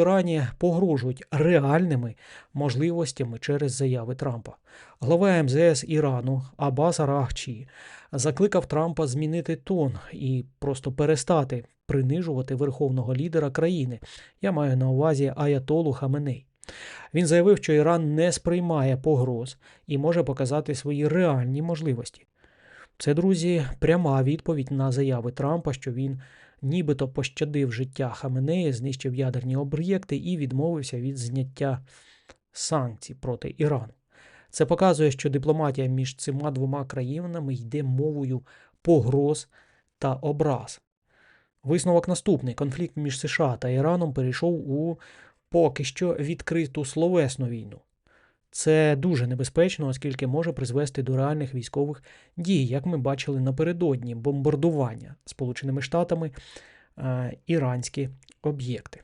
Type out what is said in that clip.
Ірані погрожують реальними можливостями через заяви Трампа. Глава МЗС Ірану Аббас Арахчі закликав Трампа змінити тон і просто перестати принижувати верховного лідера країни. Я маю на увазі Аятолу Хаменей. Він заявив, що Іран не сприймає погроз і може показати свої реальні можливості. Це, друзі, пряма відповідь на заяви Трампа, що він нібито пощадив життя Хаменея, знищив ядерні об'єкти і відмовився від зняття санкцій проти Ірану. Це показує, що дипломатія між цими двома країнами йде мовою погроз та образ. Висновок наступний: конфлікт між США та Іраном перейшов у поки що відкриту словесну війну. Це дуже небезпечно, оскільки може призвести до реальних військових дій, як ми бачили напередодні бомбардування Сполученими Штатами е, іранські об'єкти.